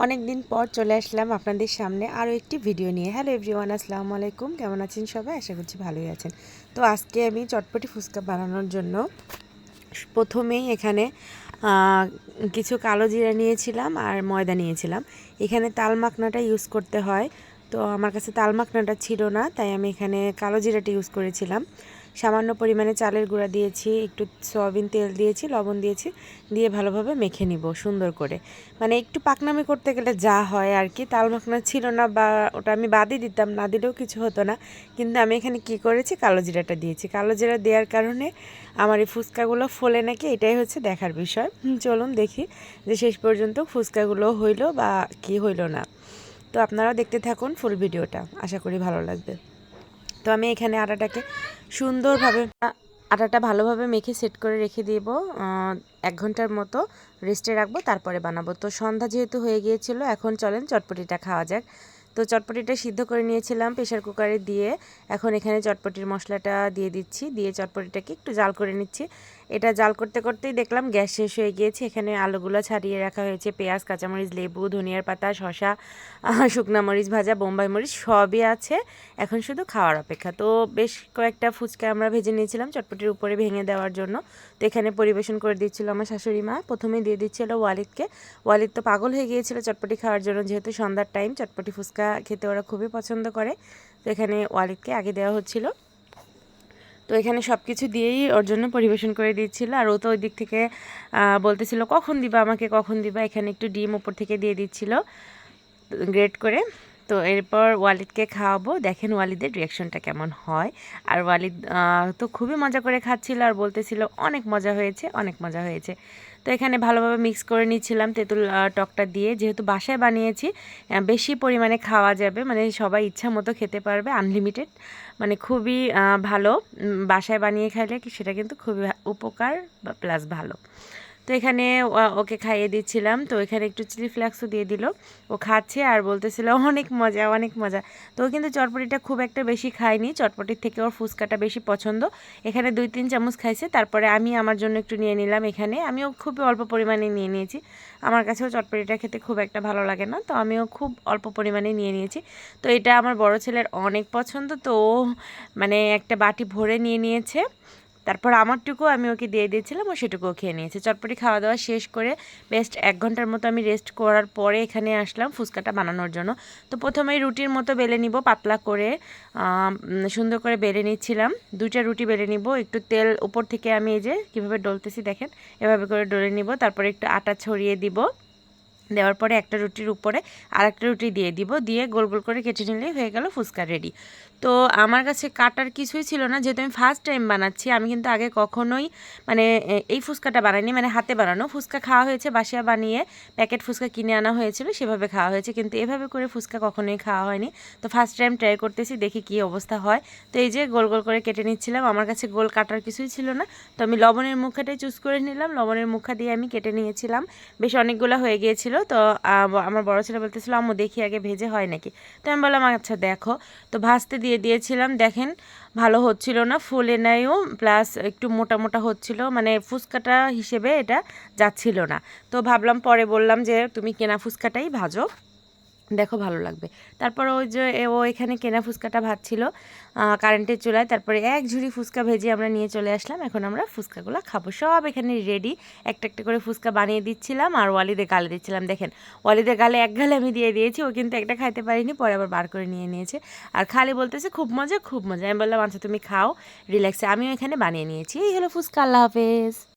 অনেক দিন পর চলে আসলাম আপনাদের সামনে আরও একটি ভিডিও নিয়ে। হ্যালো এভরিওয়ান আসসালামু আলাইকুম। কেমন আছেন সবাই? আশা করছি ভালোই আছেন। তো আজকে আমি চটপটি ফুচকা বানানোর জন্য প্রথমেই এখানে কিছু কালো জিরা নিয়েছিলাম আর ময়দা নিয়েছিলাম। এখানে তাল মাখনাটা ইউজ করতে হয়। তো আমার কাছে তাল মাখনাটা ছিল না, তাই আমি এখানে কালো জিরাটা ইউজ করেছিলাম। সামান্য পরিমাণে চালের গুঁড়া দিয়েছি, একটু সয়াবিন তেল দিয়েছি, লবণ দিয়েছি, দিয়ে ভালোভাবে মেখে নিব সুন্দর করে। মানে একটু পাকনামি করতে গেলে যা হয় আর কি, তাল মাখনা ছিল না বা ওটা আমি বাদই দিতাম, না দিলেও কিছু হতো না। কিন্তু আমি এখানে কি করেছি, কালো জিরাটা দিয়েছি। কালো জিরা দেওয়ার কারণে আমার এই ফুচকাগুলো ফোলে নাকি, এটাই হচ্ছে দেখার বিষয়। চলুন দেখি যে শেষ পর্যন্ত ফুচকাগুলো হইল বা কি হইল না। তো আপনারাও দেখতে থাকুন ফুল ভিডিওটা। আশা করি ভালো লাগবে। তো আমি এখানে আটাটাকে সুন্দরভাবে, আটাটা ভালোভাবে মেখে সেট করে রেখে দিব এক ঘণ্টার মতো রেস্টে রাখব, তারপরে বানাবো। তো সন্ধ্যা যেহেতু হয়ে গিয়েছিল, এখন চলেন চটপটিটা খাওয়া যাক। তো চটপটিটা সিদ্ধ করে নিয়েছিলাম প্রেশার কুকারে দিয়ে, এখন এখানে চটপটির মশলাটা দিয়ে দিচ্ছি, দিয়ে চটপটিটাকে একটু জাল করে নিচ্ছি। এটা জাল করতে করতেই দেখলাম গ্যাস শেষ হয়ে গিয়েছে। এখানে আলুগুলো ছাড়িয়ে রাখা হয়েছে। পেঁয়াজ, কাঁচামরিচ, লেবু, ধনিয়ার পাতা শশা শুকনা মরিচ ভাজা, বোম্বাই মরিচ সবই আছে। এখন শুধু খাওয়ার অপেক্ষা। তো বেশ কয়েকটা ফুচকা আমরা ভেজে নিয়েছিলাম চটপটির উপরে ভেঙে দেওয়ার জন্য। তো এখানে পরিবেশন করে দিচ্ছিল আমার শাশুড়ি মা। প্রথমে দিয়ে দিচ্ছিল ওয়ালিদকে। ওয়ালিদ তো পাগল হয়ে গিয়েছিল চটপটি খাওয়ার জন্য। যেহেতু সন্ধ্যার টাইম চটপটি ফুচকা খেতে ওরা খুবই পছন্দ করে। তো এখানে ওয়ালিদকে আগে দেওয়া হচ্ছিল। তো এখানে সব কিছু দিয়েই ওর জন্য পরিবেশন করে দিচ্ছিল আর ও তো ওই দিক থেকে বলতেছিল, কখন দিবা আমাকে? কখন দিবা? এখানে একটু ডিম ওপর থেকে দিয়ে দিচ্ছিল, গ্রেট করে। তো এরপর ওয়ালিদকে খাওয়াবো। দেখেন ওয়ালিদের রিয়াকশনটা কেমন হয়। আর ওয়ালিদ তো খুবই মজা করে খাচ্ছিল আর বলতেছিল, অনেক মজা হয়েছে, অনেক মজা হয়েছে। তো এখানে ভালোভাবে মিক্স করে নিচ্ছিলাম তেঁতুল টকটা দিয়ে। যেহেতু বাসায় বানিয়েছি বেশি পরিমাণে খাওয়া যাবে। মানে সবাই ইচ্ছা মতো খেতে পারবে আনলিমিটেড মানে খুবই ভালো। বাসায় বানিয়ে খাইলে কি সেটা কিন্তু খুবই উপকার বা প্লাস ভালো। তো এখানে ওকে খাইয়ে দিচ্ছিলাম। তো এখানে একটু চিলি ফ্লেক্সও দিয়ে দিল। ও খাচ্ছে আর বলতেছিল, অনেক মজা অনেক মজা। তো কিন্তু চটপটিটা খুব একটা বেশি খায়নি। চটপটির থেকে ওর ফুচকাটা বেশি পছন্দ। এখানে দুই, তিন চামচ খাইছে। তারপরে আমি আমার জন্য একটু নিয়ে নিলাম এখানে। আমিও খুব অল্প পরিমাণে নিয়ে নিয়েছি। আমার কাছেও চটপটিটা খেতে খুব একটা ভালো লাগে না। তো আমিও খুব অল্প পরিমাণে নিয়ে নিয়েছি। তো এটা আমার বড় ছেলের অনেক পছন্দ। তো মানে একটা বাটি ভরে নিয়ে নিয়েছে। তারপর আমারটুকু আমি ওকে দিয়ে দিয়েছিলাম, ও সেটুকুও খেয়ে নিয়েছে। চটপটি খাওয়া দাওয়া শেষ করে বেস্ট এক ঘণ্টার মতো আমি রেস্ট করার পরে এখানে আসলাম ফুচকাটা বানানোর জন্য। তো প্রথমেই রুটির মতো বেলে নিব, পাতলা করে সুন্দর করে বেলে নিচ্ছিলাম। দুইটা রুটি বেলে নিব, একটু তেল উপর থেকে আমি এই যে কীভাবে ডলতেছি দেখেন, এভাবে করে ডলে নিব, তারপরে একটু আটা ছড়িয়ে দিব। দেওয়ার পরে একটা রুটির উপরে আর একটা রুটি দিয়ে দিব, দিয়ে গোল গোল করে কেটে নিলেই হয়ে গেল ফুচকা রেডি তো আমার কাছে কাটার কিছুই ছিল না, যেহেতু আমি ফার্স্ট টাইম বানাচ্ছি, আমি কিন্তু আগে কখনোই মানে এই ফুচকাটা বানাইনি মানে হাতে বানানো। ফুচকা খাওয়া হয়েছে, বাসিয়া বানিয়ে প্যাকেট ফুচকা কিনে আনা হয়েছিল, সেভাবে খাওয়া হয়েছে, কিন্তু এভাবে করে ফুচকা কখনোই খাওয়া হয়নি। তো ফার্স্ট টাইম ট্রাই করতেছি, দেখি কী অবস্থা হয়। তো এই যে গোল গোল করে কেটে নিচ্ছিলাম, আমার কাছে গোল কাটার কিছুই ছিল না। তো আমি লবণের মুখাটাই চুজ করে নিলাম, লবণের মুখা দিয়ে আমি কেটে নিয়েছিলাম। বেশ অনেকগুলো হয়ে গিয়েছিল তো আমার বড় ছেলে বলতেছিল, আম্মু, দেখি আগে ভেজে হয় নাকি? তো আমি বললাম আচ্ছা দেখো। তো ভাজতে দিয়ে দিয়েছিলাম, দেখেন, ভালো হচ্ছিল না, ফুলে নাইও, প্লাস একটু মোটা মোটা হচ্ছিল মানে ফুচকাটা হিসেবে এটা যাচ্ছিল না। তো ভাবলাম, পরে বললাম যে, তুমি কেনা ফুচকাটাই ভাজো। দেখো ভালো লাগবে। তারপর ওই যে ও এখানে কেনা ফুচকাটা ভাজছিল আহ, কারেন্টের চুলায়। তারপরে এক ঝুড়ি ফুচকা ভেজে আমরা নিয়ে চলে আসলাম। এখন আমরা ফুচকাগুলো খাব। সব এখানে রেডি একটা একটা করে ফুচকা বানিয়ে দিচ্ছিলাম আর ওয়ালিদের গালে দিচ্ছিলাম। দেখেন ওয়ালিদের গালে এক গালে আমি দিয়ে দিয়েছি ও কিন্তু একটা খাইতে পারিনি পরে আবার বার করে নিয়ে নিয়েছে। আর খালি বলতেছে খুব মজা খুব মজা। আমি বললাম আচ্ছা তুমি খাও রিল্যাক্সে আমিও এখানে বানিয়ে নিয়েছি। এই হলো ফুচকা আল্লাহ হাফেজ।